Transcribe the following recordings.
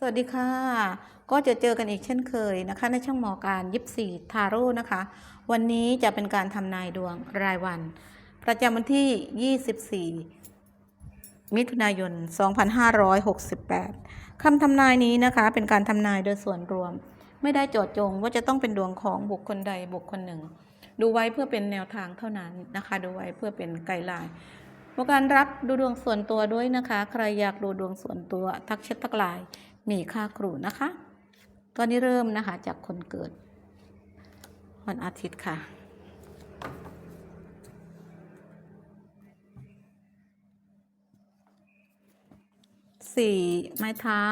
สวัสดีค่ะ ก็จะเจอกันอีกเช่นเคยนะคะ ในช่องหมอการยิปซีทาโร่นะคะ วันนี้จะเป็นการทำนายดวงรายวัน ประจำวันที่ 24 มิถุนายน 2568 คำทำนายนี้นะคะ เป็นการทำนายโดยส่วนรวม ไม่ได้เจาะจงว่าจะต้องเป็นดวงของบุคคลใดบุคคลหนึ่ง ดูไว้เพื่อเป็นแนวทางเท่านั้นนะคะ ดูไว้เพื่อเป็นไกด์ไลน์ปรการรับดูดวงส่วนตัวด้วยนะคะ ใครอยากดูดวงส่วนตัวทักแชททักไลน์ มีค่าครูนะคะ ตอนนี้เริ่มนะคะจากคนเกิด วันอาทิตย์ค่ะ สี่ไม้เท้า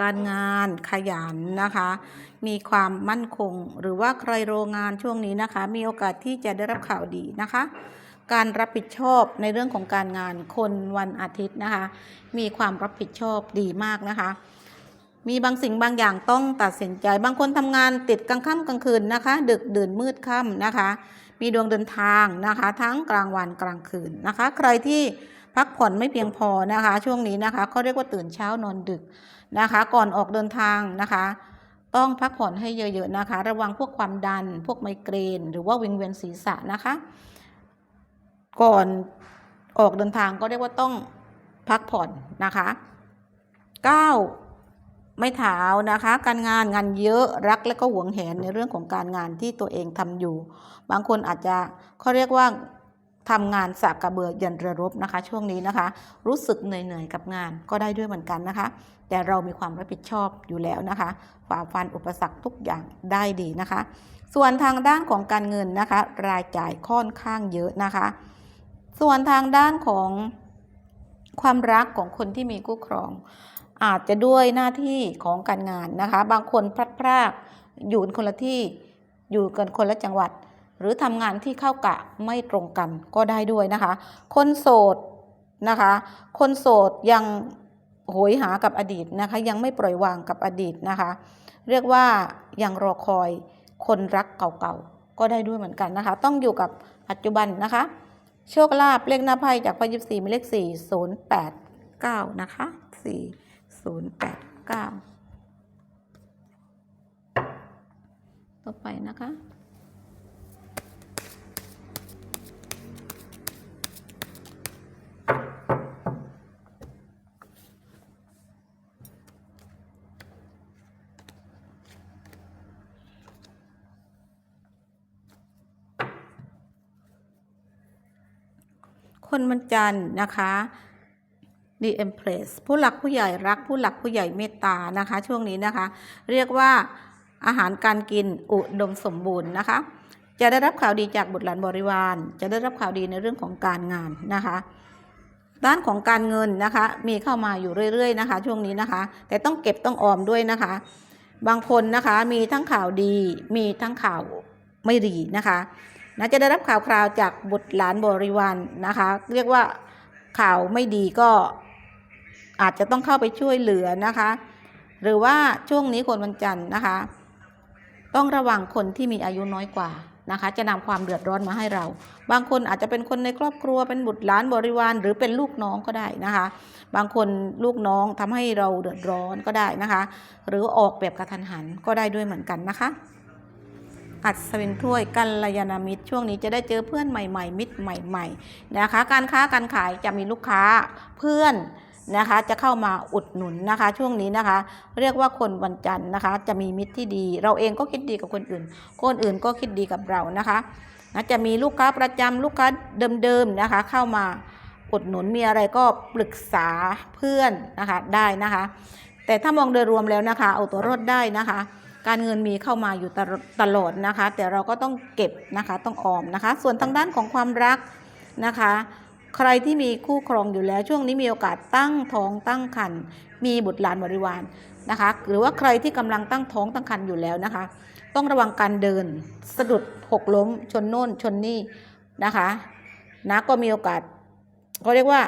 การงานขยันนะคะ มีความมั่นคง หรือว่าใครโรงงานช่วงนี้นะคะ มีโอกาสที่จะได้รับข่าวดีนะคะการรับผิดชอบในเรื่องของการงานคนวันอาทิตย์นะคะ มีความรับผิดชอบดีมากนะคะ มีบางสิ่งบางอย่างต้องตัดสินใจ บางคนทำงานติดกลางค่ำกลางคืนนะคะ ดึกดื่นมืดค่ำนะคะ มีดวงเดินทางนะคะ ทั้งกลางวันกลางคืนนะคะ ใครที่พักผ่อนไม่เพียงพอนะคะ ช่วงนี้นะคะเขาเรียกว่าตื่นเช้านอนดึกนะคะ ก่อนออกเดินทางนะคะ ต้องพักผ่อนให้เยอะๆนะคะ ระวังพวกความดัน พวกไมเกรน หรือว่าวิงเวียนศีรษะนะคะ ก่อนออกเดินทางก็เรียกว่าต้องพักผ่อนนะคะ 9 ไม่เท้านะคะ การงานงานเยอะรักและก็หวงแหนในเรื่องของการงานที่ตัวเองทำอยู่ บางคนอาจจะเขาเรียกว่าทำงานสากกระเบือยันระรบนะคะ ช่วงนี้นะคะ รู้สึกเหนื่อยๆกับงานก็ได้ด้วยเหมือนกันนะคะ แต่เรามีความรับผิดชอบอยู่แล้วนะคะฝ่าฟันอุปสรรคทุกอย่างได้ดีนะคะ ส่วนทางด้านของการเงินนะคะ รายจ่ายค่อนข้างเยอะนะคะ ส่วนทางด้านของความรักของคนที่มีคู่ครอง อาจจะด้วยหน้าที่ของการงานนะคะ บางคนพลัดพรากอยู่คนละที่อยู่กันคนละจังหวัด หรือทำงานที่เข้ากะไม่ตรงกันก็ได้ด้วยนะคะ คนโสดนะคะ คนโสดยังโหยหากับอดีตนะคะ ยังไม่ปล่อยวางกับอดีตนะคะ เรียกว่ายังรอคอยคนรักเก่าๆก็ได้ด้วยเหมือนกันนะคะ ต้องอยู่กับปัจจุบันนะคะ โชคลาภเลขหน้าไพ่จากไพ่ยิบสี่มีเลขสี่ศูนย์แปดเก้านะคะสี่ ศูนย์แปดเก้าต่อไปนะคะ คนมันจันนะคะ The Empress ผู้หลักผู้ใหญ่รักผู้หลักผู้ใหญ่เมตตานะคะ ช่วงนี้นะคะ เรียกว่าอาหารการกินอุดมสมบูรณ์นะคะ จะได้รับข่าวดีจากบุตรหลานบริวาร จะได้รับข่าวดีในเรื่องของการงานนะคะด้านของการเงินนะคะ มีเข้ามาอยู่เรื่อยๆนะคะ ช่วงนี้นะคะ แต่ต้องเก็บต้องออมด้วยนะคะ บางคนนะคะมีทั้งข่าวดีมีทั้งข่าวไม่ดีนะคะนะจะได้รับข่าวคราวจากบุตรหลานบริวารนะคะ เรียกว่าข่าวไม่ดีก็ อาจจะต้องเข้าไปช่วยเหลือนะคะ หรือว่าช่วงนี้คนวันจันทร์นะคะ ต้องระวังคนที่มีอายุน้อยกว่านะคะ จะนำความเดือดร้อนมาให้เรา บางคนอาจจะเป็นคนในครอบครัวเป็นบุตรหลานบริวารหรือเป็นลูกน้องก็ได้นะคะ บางคนลูกน้องทำให้เราเดือดร้อนก็ได้นะคะ หรือออกแบบกระทันหันก็ได้ด้วยเหมือนกันนะคะอัศวินถ้วยกัลยาณมิตรช่วงนี้จะได้เจอเพื่อนใหม่ ๆ มิตรใหม่ ๆ นะคะ การค้าการขายจะมีลูกค้าเพื่อน นะคะ จะเข้ามาอุดหนุนนะคะ ช่วงนี้นะคะ เรียกว่าคนวันจันทร์นะคะ จะมีมิตรที่ดี เราเองก็คิดดีกับคนอื่น คนอื่นก็คิดดีกับเรานะคะนะจะมีลูกค้าประจำลูกค้าเดิมๆนะคะ เข้ามาอุดหนุนมีอะไรก็ปรึกษาเพื่อนนะคะได้นะคะ แต่ถ้ามองโดยรวมแล้วนะคะ เอาตัวรอดได้นะคะ การเงินมีเข้ามาอยู่ตลอดนะคะ แต่เราก็ต้องเก็บนะคะต้องออมนะคะ ส่วนทางด้านของความรักนะคะ ใครที่มีคู่ครองอยู่แล้วช่วงนี้มีโอกาสตั้งท้องตั้งครรภ์มีบุตรหลานบริวารนะคะ หรือว่าใครที่กำลังตั้งท้องตั้งครรภ์อยู่แล้วนะคะ ต้องระวังการเดินสะดุดหกล้ม ชนโน่นชนนี่นะคะนะก็มีโอกาสเขาเรียกว่า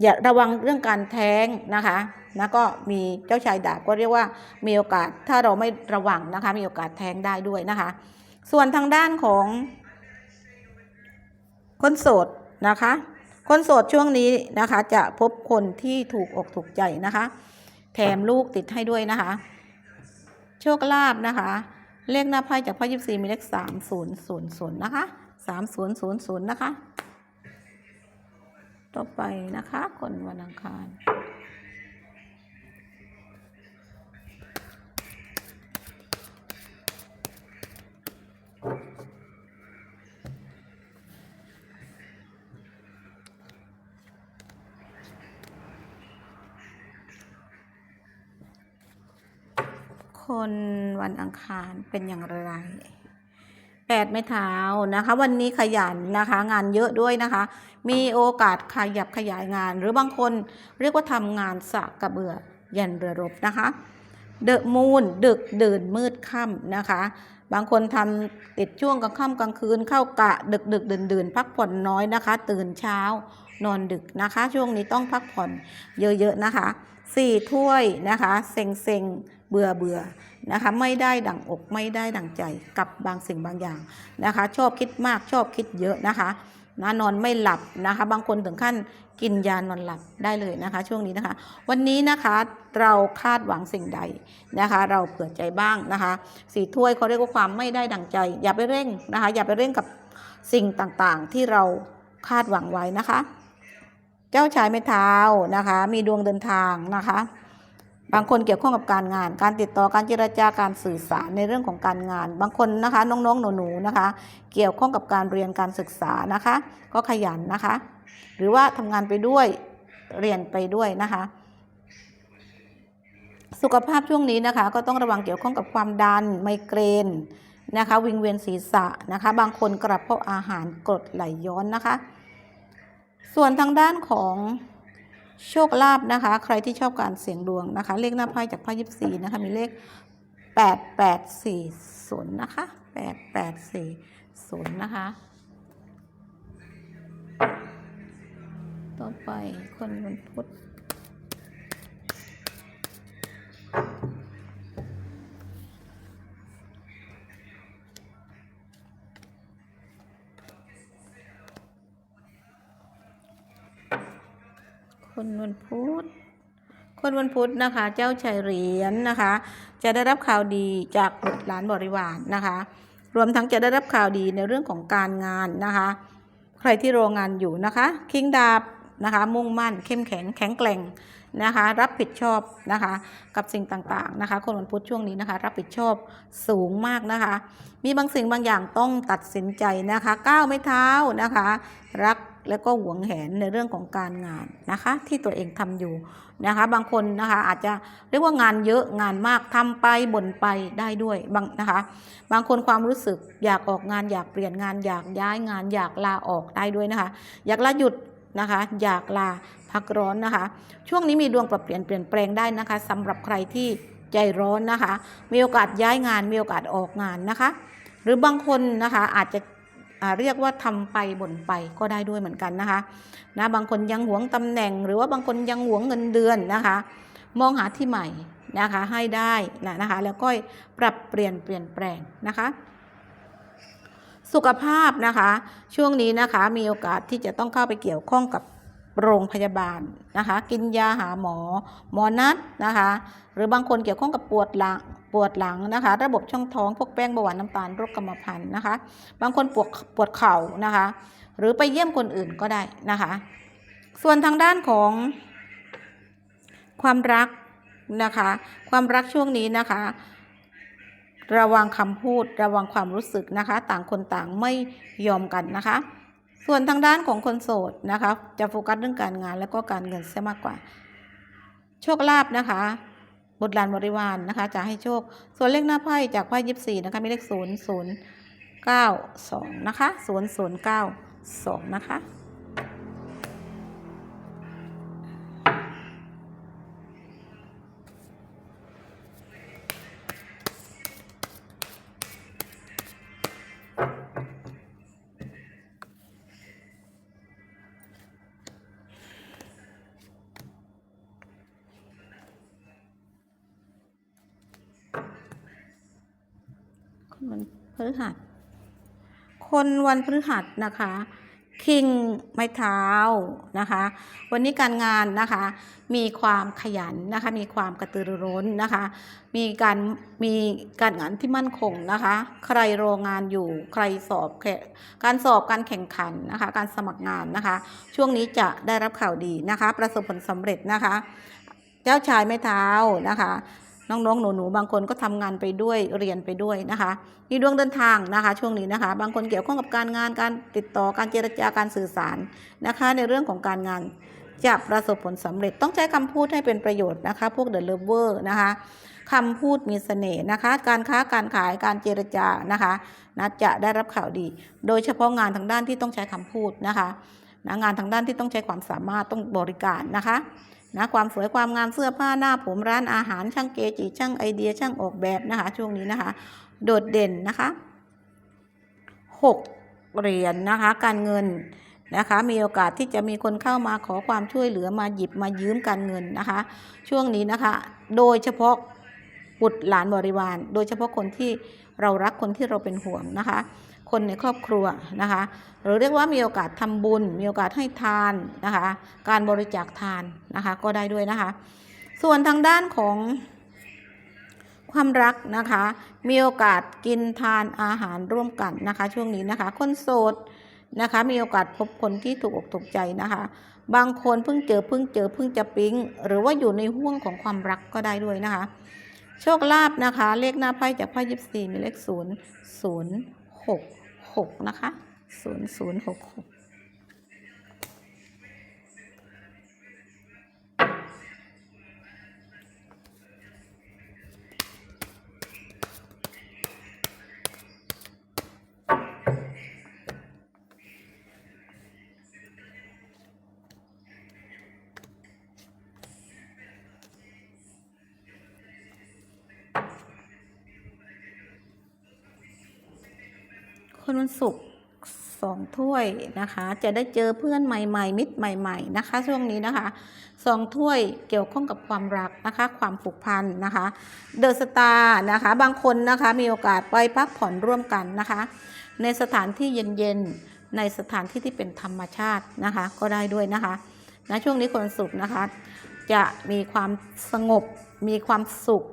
อย่าระวังเรื่องการแท้งนะคะนะก็มีเจ้าชายดาบก็เรียกว่ามีโอกาสถ้าเราไม่ระวังนะคะ มีโอกาสแท้งได้ด้วยนะคะ ส่วนทางด้านของคนโสด นะคะ คนโสดช่วงนี้นะคะ จะพบคนที่ถูกอกถูกใจนะคะ แถมลูกติดให้ด้วยนะคะ โชคลาภนะคะ เลขหน้าไพ่จากไพ่ยิบสี่มีเลขสามศูนย์ศูนย์ศูนย์นะคะสามศูนย์ศูนย์ศูนย์นะคะ ต่อไปนะคะ คนวันอังคาร คนวันอังคารเป็นอย่างไรแปดไม้เท้านะคะ วันนี้ขยันนะคะ งานเยอะด้วยนะคะ มีโอกาสขยับขยายงาน หรือบางคนเรียกว่าทำงานสะกระเบือยันเรือรบนะคะเดอะมูนดึกดื่นมืดค่ำนะคะ บางคนทำติดช่วงกลางค่ำกลางคืนเข้ากะดึกดึกดื่นดื่นพักผ่อนน้อยนะคะ ตื่นเช้านอนดึกนะคะ ช่วงนี้ต้องพักผ่อนเยอะๆนะคะสี่ถ้วยนะคะเซ็งเซ็ง เบื่อเบื่อนะคะไม่ได้ดั่งอกไม่ได้ดั่งใจกับบางสิ่งบางอย่างนะคะ ชอบคิดมากชอบคิดเยอะนะคะนะนอนไม่หลับนะคะ บางคนถึงขั้นกินยานอนหลับได้เลยนะคะ ช่วงนี้นะคะ วันนี้นะคะเราคาดหวังสิ่งใดนะคะ เราเผื่อใจบ้างนะคะสีถ้วยเขาเรียกว่าความไม่ได้ดั่งใจ อย่าไปเร่งนะคะ อย่าไปเร่งกับสิ่งต่างๆ ที่เราคาดหวังไว้นะคะ เจ้าชายไม้เท้านะคะ มีดวงเดินทางนะคะ บางคนเกี่ยวข้องกับการงาน การติดต่อการเจรจาการสื่อสารในเรื่องของการงาน บางคนนะคะน้องๆหนูๆนะคะ เกี่ยวข้องกับการเรียนการศึกษานะคะ ก็ขยันนะคะ หรือว่าทำงานไปด้วยเรียนไปด้วยนะคะ สุขภาพช่วงนี้นะคะ ก็ต้องระวังเกี่ยวข้องกับความดันไมเกรนนะคะ วิงเวียนศีรษะนะคะ บางคนกระเพาะอาหารกรดไหลย้อนนะคะ ส่วนทางด้านของ โชคลาภนะคะ ใครที่ชอบการเสี่ยงดวงนะคะ เลขหน้าไพ่จากไพ่ยิบสี่นะคะ มีเลขแปดแปดสี่ศูนย์นะคะแปดแปดสี่ศูนย์นะคะ ต่อไปคนวันพุธ คนวันพุธคนวันพุธนะคะ เจ้าชายเหรียญนะคะ จะได้รับข่าวดีจากบุตรหลานบริวารนะคะ รวมทั้งจะได้รับข่าวดีในเรื่องของการงานนะคะ ใครที่โรงงานอยู่นะคะ คิงดาบนะคะ มุ่งมั่นเข้มแข็งแข็งแกร่งนะคะ รับผิดชอบนะคะ กับสิ่งต่างๆนะคะ คนวันพุธช่วงนี้นะคะ รับผิดชอบสูงมากนะคะ มีบางสิ่งบางอย่างต้องตัดสินใจนะคะ ก้าวไม่เท้านะคะ รัก และก็หวงแหนในเรื่องของการงานนะคะ ที่ตัวเองทำอยู่นะคะ บางคนนะคะอาจจะเรียกว่างานเยอะงานมากทำไปบ่นไปได้ด้วยบางนะคะ บางคนความรู้สึกอยากออกงานอยากเปลี่ยนงานอยากย้ายงานอยากลาออกได้ด้วยนะคะ อยากลาหยุดนะคะอยากลาพักร้อนนะคะ ช่วงนี้มีดวงปรับเปลี่ยนเปลี่ยนแปลงได้นะคะสำหรับใครที่ใจร้อนนะคะ มีโอกาสย้ายงานมีโอกาสออกงานนะคะ หรือบางคนนะคะอาจจะ เรียกว่าทำไปบ่นไปก็ได้ด้วยเหมือนกันนะคะนะบางคนยังหวงตำแหน่ง หรือว่าบางคนยังหวงเงินเดือนนะคะ มองหาที่ใหม่นะคะให้ได้นะนะคะ แล้วก็ปรับเปลี่ยนเปลี่ยนแปลงนะคะ สุขภาพนะคะ ช่วงนี้นะคะมีโอกาสที่จะต้องเข้าไปเกี่ยวข้องกับโรงพยาบาลนะคะ กินยาหาหมอ หมอนัดนะคะ หรือบางคนเกี่ยวข้องกับปวดหลัง ปวดหลังนะคะ ระบบช่องท้องพวกแป้งเบาหวานน้ำตาลโรคกรรมพันธุ์นะคะ บางคนปวดปวดเข่านะคะ หรือไปเยี่ยมคนอื่นก็ได้นะคะ ส่วนทางด้านของความรักนะคะ ความรักช่วงนี้นะคะ ระวังคำพูดระวังความรู้สึกนะคะ ต่างคนต่างไม่ยอมกันนะคะส่วนทางด้านของคนโสดนะคะ จะโฟกัสเรื่องการงานและก็การเงินซะมากกว่า โชคลาภนะคะ บุตรหลานบริวารนะคะ จะให้โชค ส่วนเลขหน้าไพ่จากไพ่ยิบสี่นะคะมีเลขศูนย์ศูนย์เก้าสองนะคะศูนย์ศูนย์เก้าสองนะคะ ฤหัส คนวันพฤหัสนะคะคิงไม้เท้านะคะ วันนี้การงานนะคะมีความขยันนะคะมีความกระตือรือร้นนะคะ มีการมีการงานที่มั่นคงนะคะ ใครรองานอยู่ใครสอบแข่การสอบการแข่งขันนะคะ การสมัครงานนะคะ ช่วงนี้จะได้รับข่าวดีนะคะ ประสบผลสำเร็จนะคะ เจ้าชายไม้เท้านะคะ น้องๆหนูๆบางคนก็ทำงานไปด้วยเรียนไปด้วยนะคะมีดวงเดินทางนะคะ ช่วงนี้นะคะ บางคนเกี่ยวข้องกับการงานการติดต่อการเจรจาการสื่อสารนะคะ ในเรื่องของการงานจะประสบผลสำเร็จต้องใช้คำพูดให้เป็นประโยชน์นะคะ พวกเดอะเลเวอร์นะคะคำพูดมีเสน่ห์นะคะ การค้าการขายการเจรจานะคะนะจะได้รับข่าวดี โดยเฉพาะงานทางด้านที่ต้องใช้คำพูดนะคะนะงานทางด้านที่ต้องใช้ความสามารถต้องบริการนะคะ นะความสวยความงามเสื้อผ้าหน้าผมร้านอาหารช่างเกจิช่างไอเดียช่างออกแบบนะคะ ช่วงนี้นะคะ โดดเด่นนะคะหกเหรียญนะคะ การเงินนะคะมีโอกาสที่จะมีคนเข้ามาขอความช่วยเหลือมาหยิบมายืมการเงินนะคะ ช่วงนี้นะคะ โดยเฉพาะบุตรหลานบริวาร โดยเฉพาะคนที่เรารักคนที่เราเป็นห่วงนะคะ คนในครอบครัวนะคะ หรือเรียกว่ามีโอกาสทำบุญ มีโอกาสให้ทานนะคะ การบริจาคทานนะคะก็ได้ด้วยนะคะ ส่วนทางด้านของความรักนะคะ มีโอกาสกินทานอาหารร่วมกันนะคะ ช่วงนี้นะคะ คนโสดนะคะ มีโอกาสพบคนที่ถูกอกถูกใจนะคะ บางคนเพิ่งเจอเพิ่งเจอเพิ่งจะปิ๊ง หรือว่าอยู่ในห่วงของความรักก็ได้ด้วยนะคะ โชคลาภนะคะ เลขหน้าไพ่จากไพ่ยิปซีมีเลขศูนย์ศูนย์หก หกนะคะศู นย์ศูนย์หกหกคนวันศุกร์สองถ้วยนะคะ จะได้เจอเพื่อนใหม่ๆ มิตรใหม่ ๆ นะคะ ช่วงนี้นะคะสองถ้วยเกี่ยวข้องกับความรักนะคะ ความผูกพันนะคะเดอะสตาร์นะคะ บางคนนะคะมีโอกาสไปพักผ่อนร่วมกันนะคะ ในสถานที่เย็นๆ ในสถานที่ที่เป็นธรรมชาตินะคะ ก็ได้ด้วยนะคะนะช่วงนี้คนวันศุกนะคะ จะมีความสงบมีความสุข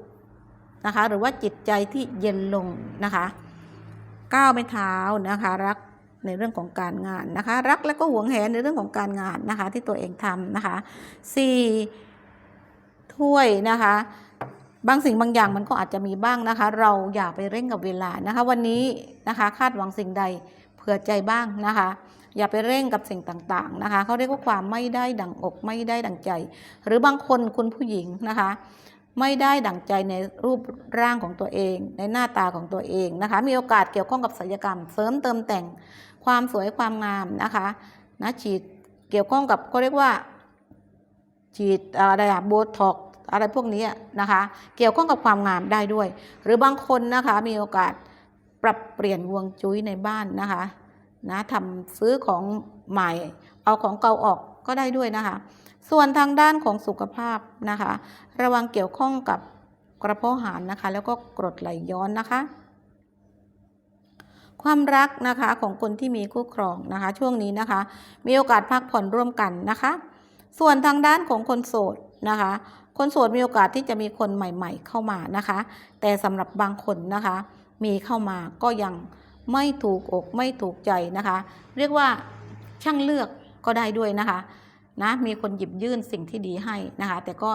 นะคะ หรือว่าจิตใจที่เย็นลงนะคะ ก้าวไม่เท้านะคะรักในเรื่องของการงานนะคะ รักและก็หวงแหนในเรื่องของการงานนะคะ ที่ตัวเองทำนะคะสี่ถ้วยนะคะบางสิ่งบางอย่างมันก็อาจจะมีบ้างนะคะ เราอย่าไปเร่งกับเวลานะคะ วันนี้นะคะคาดหวังสิ่งใดเผื่อใจบ้างนะคะ อย่าไปเร่งกับสิ่งต่างๆนะคะเขาเรียกว่าความไม่ได้ดั่งอกไม่ได้ดั่งใจ หรือบางคนคุณผู้หญิงนะคะ ไม่ได้ดั่งใจในรูปร่างของตัวเอง ในหน้าตาของตัวเองนะคะ มีโอกาสเกี่ยวข้องกับศัลยกรรม เสริมเติมแต่งความสวยความงามนะคะนะฉีดเกี่ยวข้องกับเขาเรียกว่า ฉีดอะไรอะโบท็อกอะไรพวกนี้นะคะ เกี่ยวข้องกับความงามได้ด้วย หรือบางคนนะคะมีโอกาสปรับเปลี่ยนวงจุ้ยในบ้านนะคะนะทำซื้อของใหม่ เอาของเก่าออก ก็ได้ด้วยนะคะ ส่วนทางด้านของสุขภาพนะคะ ระวังเกี่ยวข้องกับกระเพาะอาหารนะคะ แล้วก็กรดไหลย้อนนะคะ ความรักนะคะของคนที่มีคู่ครองนะคะ ช่วงนี้นะคะ มีโอกาสพักผ่อนร่วมกันนะคะ ส่วนทางด้านของคนโสดนะคะ คนโสดมีโอกาสที่จะมีคนใหม่ ๆ เข้ามานะคะ แต่สำหรับบางคนนะคะ มีเข้ามาก็ยังไม่ถูกอกไม่ถูกใจนะคะ เรียกว่าช่างเลือก ก็ได้ด้วยนะคะนะมีคนหยิบยื่นสิ่งที่ดีให้นะคะ แต่ก็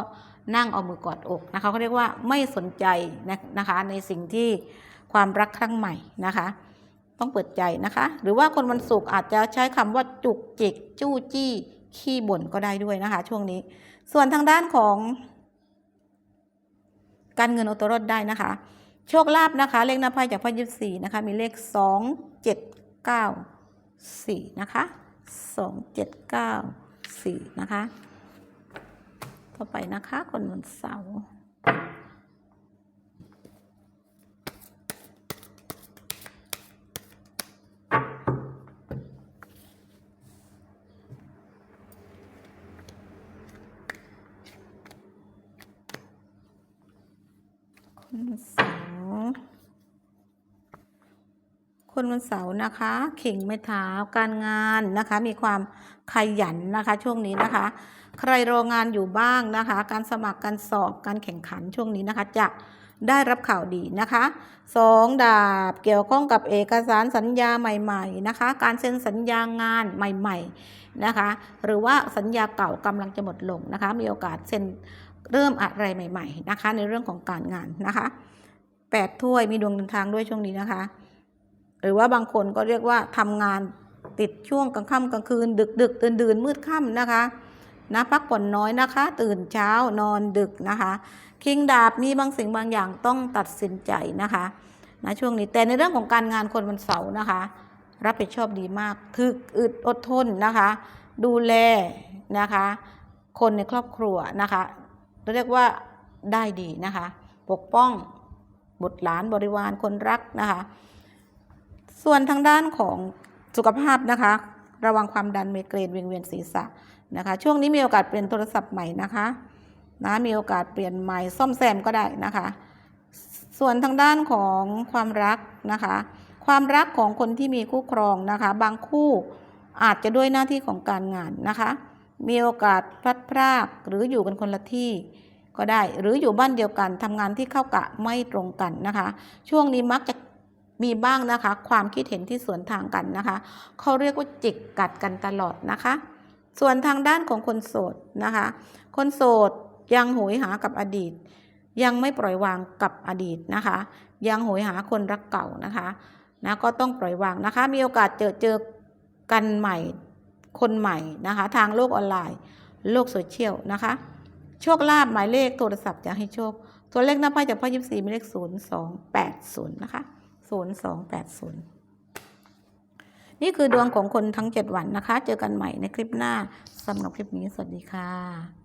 นั่งเอามือกอดอกนะคะเขาเรียกว่าไม่สนใจนะคะ ในสิ่งที่ความรักครั้งใหม่นะคะ ต้องเปิดใจนะคะ หรือว่าคนวันศุกร์อาจจะใช้คำว่าจุกจิก จู้จี้ขี้บ่นก็ได้ด้วยนะคะ ช่วงนี้ ส่วนทางด้านของ การเงินเอาตัวรดได้นะคะ โชคลาภนะคะ เลขหน้าไพ่จากไพ่ยิบสี่นะคะ มีเลขสองเจ็ดเก้าสี่นะคะ สองเจ็ดเก้าสี่นะคะ ต่อไปนะคะคนวันเสาร์ คนวันเสาร์นคนวันเสาร์นะคะ เข่งไม่เท้าการงานนะคะ มีความขยันนะคะ ช่วงนี้นะคะ ใครรองานอยู่บ้างนะคะ การสมัครการสอบการแข่งขันช่วงนี้นะคะ จะได้รับข่าวดีนะคะสองดาบเกี่ยวข้องกับเอกสารสัญญาใหม่ๆนะคะ การเซ็นสัญญางานใหม่ๆนะคะ หรือว่าสัญญาเก่ากำลังจะหมดลงนะคะ มีโอกาสเซ็นเริ่มอะไรใหม่ ๆนะคะ ในเรื่องของการงานนะคะแปดถ้วยมีดวงเดินทางด้วยช่วงนี้นะคะ หรือว่าบางคนก็เรียกว่าทำงานติดช่วงกลางค่ำกลางคืน ดึกดึกตื่นดื่นมืดค่ำนะคะนะพักผ่อนน้อยนะคะ ตื่นเช้านอนดึกนะคะ คิงดาบมีบางสิ่งบางอย่างต้องตัดสินใจนะคะนะช่วงนี้แต่ในเรื่องของการงานคนวันเสาร์นะคะ รับผิดชอบดีมากถึกอึดอดทนนะคะ ดูแลนะคะ คนในครอบครัวนะคะเรียกว่าได้ดีนะคะ ปกป้องบุตรหลานบริวารคนรักนะคะ ส่วนทางด้านของสุขภาพนะคะ ระวังความดันไมเกรนเวียงเวียนศีรษะนะคะ ช่วงนี้มีโอกาสเปลี่ยนโทรศัพท์ใหม่นะคะนะมีโอกาสเปลี่ยนใหม่ซ่อมแซมก็ได้นะคะ ส่วนทางด้านของความรักนะคะ ความรักของคนที่มีคู่ครองนะคะ บางคู่อาจจะด้วยหน้าที่ของการงานนะคะ มีโอกาสพลัดพรากหรืออยู่กันคนละที่ก็ได้ หรืออยู่บ้านเดียวกันทำงานที่เข้ากะไม่ตรงกันนะคะ ช่วงนี้มักจะ มีบ้างนะคะ ความคิดเห็นที่สวนทางกันนะคะเขาเรียกว่าจิกกัดกันตลอดนะคะ ส่วนทางด้านของคนโสดนะคะ คนโสดยังโหยหากับอดีต ยังไม่ปล่อยวางกับอดีตนะคะ ยังโหยหาคนรักเก่านะคะนะก็ต้องปล่อยวางนะคะ มีโอกาสเจอเจอกันใหม่คนใหม่นะคะ ทางโลกออนไลน์ โลกโซเชียลนะคะ โชคลาภหมายเลขโทรศัพท์จะให้โชค ตัวเลขหน้าไพ่จากพ่อยิบสี่มีเลขศูนย์สองแปดศูนย์นะคะ ศูนย์สองแปดศูนย์นี่คือดวงของคนทั้งเจ็ดวันนะคะ เจอกันใหม่ในคลิปหน้าสำหรับคลิปนี้ สวัสดีค่ะ